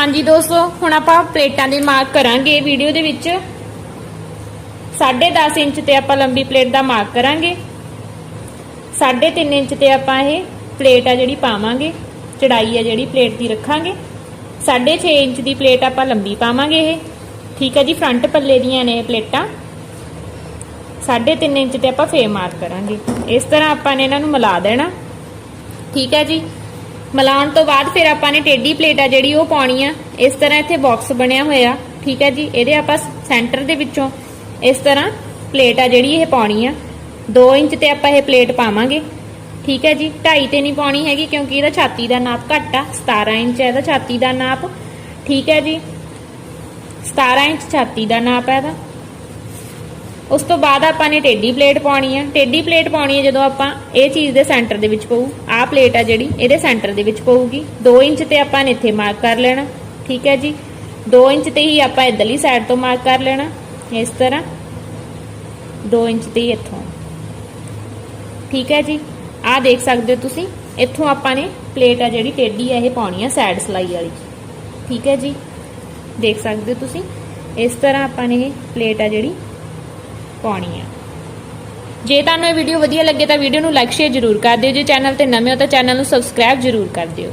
ਹਾਂਜੀ ਦੋਸਤੋ, ਹੁਣ ਆਪਾਂ ਪਲੇਟਾਂ ਦੀ ਮਾਰਕ ਕਰਾਂਗੇ ਵੀਡੀਓ ਦੇ ਵਿੱਚ। 10.5 ਇੰਚ ਤੇ ਆਪਾਂ ਲੰਬੀ ਪਲੇਟ ਦਾ ਮਾਰਕ ਕਰਾਂਗੇ। 3.5 ਇੰਚ ਤੇ ਆਪਾਂ ਇਹ ਪਲੇਟ ਆ ਜਿਹੜੀ ਪਾਵਾਂਗੇ, ਚੜਾਈ ਆ ਜਿਹੜੀ ਪਲੇਟ ਦੀ ਰੱਖਾਂਗੇ। 6.5 ਇੰਚ ਦੀ ਪਲੇਟ ਆਪਾਂ ਲੰਬੀ ਪਾਵਾਂਗੇ ਇਹ। ਠੀਕ ਹੈ ਜੀ, ਫਰੰਟ ਪੱਲੇ ਦੀਆਂ ਨੇ ਇਹ ਪਲੇਟਾਂ। 3.5 ਇੰਚ ਤੇ ਆਪਾਂ ਫੇਰ ਮਾਰਕ ਕਰਾਂਗੇ। ਇਸ ਤਰ੍ਹਾਂ ਆਪਾਂ ਨੇ ਇਹਨਾਂ ਨੂੰ ਮਿਲਾ ਦੇਣਾ। ਠੀਕ ਹੈ ਜੀ ਮਿਲਾਉਣ ਤੋਂ ਬਾਅਦ ਫਿਰ ਆਪਾਂ ਨੇ ਟੇਢੀ ਪਲੇਟ ਆ ਜਿਹੜੀ ਉਹ ਪਾਉਣੀ ਆ। ਇਸ ਤਰ੍ਹਾਂ ਇੱਥੇ ਬਾਕਸ ਬਣਿਆ ਹੋਇਆ। ਠੀਕ ਹੈ ਜੀ? ਇਹਦੇ ਆਪਾਂ ਸੈਂਟਰ ਦੇ ਵਿੱਚੋਂ ਇਸ ਤਰ੍ਹਾਂ ਪਲੇਟ ਆ ਜਿਹੜੀ ਇਹ ਪਾਉਣੀ ਆ। 2 ਇੰਚ ਤੇ ਆਪਾਂ ਇਹ ਪਲੇਟ ਪਾਵਾਂਗੇ। ਠੀਕ ਹੈ ਜੀ? 2.5 ਤੇ ਨਹੀਂ ਪਾਉਣੀ ਹੈਗੀ ਕਿਉਂਕਿ ਇਹਦਾ ਛਾਤੀ ਦਾ ਨਾਪ ਘੱਟ ਆ। 17 ਇੰਚ ਹੈ ਇਹਦਾ ਛਾਤੀ ਦਾ ਨਾਪ। ਠੀਕ ਹੈ ਜੀ? 17 ਇੰਚ ਛਾਤੀ ਦਾ ਨਾਪ ਹੈ ਇਹਦਾ। ਉਸ ਤੋਂ ਬਾਅਦ ਆਪਾਂ ਨੇ ਟੇਢੀ ਪਲੇਟ ਪਾਉਣੀ ਆ। ਟੇਢੀ ਪਲੇਟ ਪਾਉਣੀ ਹੈ ਜਦੋਂ ਆਪਾਂ ਇਹ ਚੀਜ਼ ਦੇ ਸੈਂਟਰ ਦੇ ਵਿੱਚ ਪਊ। ਆਹ ਪਲੇਟ ਆ ਜਿਹੜੀ, ਇਹਦੇ ਸੈਂਟਰ ਦੇ ਵਿੱਚ ਪਊਗੀ। 2 ਇੰਚ ਤੇ ਆਪਾਂ ਨੇ ਇੱਥੇ ਮਾਰਕ ਕਰ ਲੈਣਾ। ਠੀਕ ਹੈ ਜੀ? 2 ਇੰਚ ਤੇ ਹੀ ਆਪਾਂ ਇਧਰਲੀ ਸਾਈਡ ਤੋਂ ਮਾਰਕ ਕਰ ਲੈਣਾ। ਇਸ ਤਰ੍ਹਾਂ। 2 ਇੰਚ ਤੇ ਹੀ ਇੱਥੋਂ। ਠੀਕ ਹੈ ਜੀ? ਆਹ ਦੇਖ ਸਕਦੇ ਹੋ ਤੁਸੀਂ। ਇੱਥੋਂ ਆਪਾਂ ਨੇ ਪਲੇਟ ਆ ਜਿਹੜੀ ਟੇਢੀ ਆ, ਇਹ ਪਾਉਣੀ ਆ ਸਾਈਡ ਸਲਾਈ ਵਾਲੀ। ਠੀਕ ਹੈ ਜੀ? ਦੇਖ ਸਕਦੇ ਹੋ ਤੁਸੀਂ। ਇਸ ਤਰ੍ਹਾਂ ਆਪਾਂ ਨੇ ਇਹ ਪਲੇਟ ਆ ਜਿਹੜੀ ਪਾਉਣੀ ਆ। ਜੇ ਤੁਹਾਨੂੰ ਇਹ ਵੀਡੀਓ ਵਧੀਆ ਲੱਗੇ ਤਾਂ ਵੀਡੀਓ ਨੂੰ ਲਾਈਕ ਸ਼ੇਅਰ ਜ਼ਰੂਰ ਕਰ ਦਿਓ। ਜੇ ਚੈਨਲ ਤੇ ਨਵੇਂ ਹੋ ਤਾਂ ਚੈਨਲ ਨੂੰ ਸਬਸਕ੍ਰਾਈਬ ਜ਼ਰੂਰ ਕਰ ਦਿਓ।